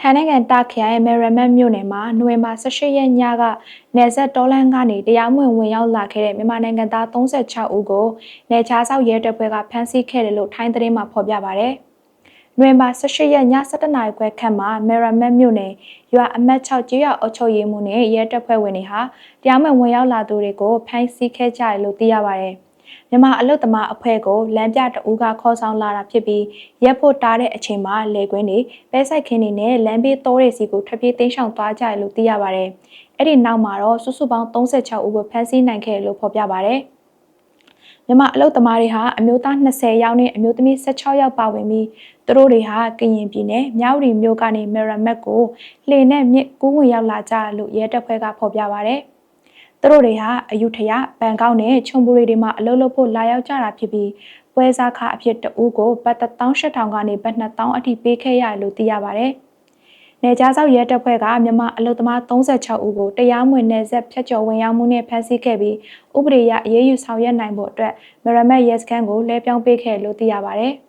ထိုင်းနိုင်ငံတာခရိုင်မယ်ရမတ်မြို့နယ်မှာနိုဝင်ဘာ18ရက်ညကနယ်စပ်တောလန်းကနေတရားမဝင်ဝင်ရောက်လာခဲ့တဲ့မြန်မာနိုင်ငံသား36ဦးကိုနယ်ခြားစောက်ရဲတပ်ဖွဲ့ကဖမ်းဆီးခဲ့တယ်လို့ထိုင်းသတင်းမှာဖော်ပြပါဗျ။နိုဝင်ဘာ18ရက်ည7:00နာရီခွဲခန့်မှာမယ်ရမတ်မြို့နယ်ရွာအမှတ်6ကျေးရွာအုပ်ချုပ်ရေးမှူးနဲ့ရဲတပ်ဖွဲ့ဝင်တွေဟာတရားမဝင်ဝင်ရောက်လာသူတွေကိုဖမ်းဆီးခဲ့ကြတယ်လို့သိရပါဗျ။ မြန်မာအလုတ်သမားအဖွဲ့ကိုလမ်းပြတအူးကခေါ်ဆောင်လာတာဖြစ်ပြီးရက်ဖို့တားတဲ့အချိန်မှာလေကွင်းတွေပဲဆိုင်ခင်းတွေနဲ့လမ်းဘေးတိုးတွေစီကိုထွက်ပြေးသိမ်းဆောင်သွားကြတယ်လို့သိရပါဗျ။အဲ့ဒီနောက်မှာတော့စုစုပေါင်း36ဦးကိုဖမ်းဆီးနိုင်ခဲ့လို့ဖော်ပြပါဗျ။မြန်မာအလုတ်သမားတွေဟာအမျိုးသား20ယောက်နဲ့အမျိုးသမီး16ယောက်ပါဝင်ပြီးသူတို့တွေဟာကရင်ပြည်နယ်မြောက်ရီမြို့ကနေမေရမက်ကိုလှေနဲ့မြစ်ကူးဝင်ရောက်လာကြလို့ရဲတပ်ဖွဲ့ကဖော်ပြပါဗျ။ သူတို့တွေဟာအယူထရဘန်ကောက်နဲ့ချုံပူရီတွေမှာအလုပ်လုပ်ဖို့လာရောက်ကြတာဖြစ်ပြီးပွဲစားခအဖြစ်တဦးကိုဘတ်18000ကနေဘတ်2000အထိပေးခဲ့ရတယ်လို့သိရပါဗျ။နေကြားဆောက်ရဲတပ်ဖွဲ့ကမြန်မာအလုပ်သမား36ဦးကိုတရားမဝင်နယ်ဆက်ဖြတ်ကျော်ဝင်ရောက်မှုနဲ့ဖမ်းဆီးခဲ့ပြီးဥပဒေအရအရေးယူဆောင်ရွက်နိုင်ဖို့အတွက်မရမတ်ရဲစခန်းကိုလဲပြောင်းပေးခဲ့လို့သိရပါဗျ။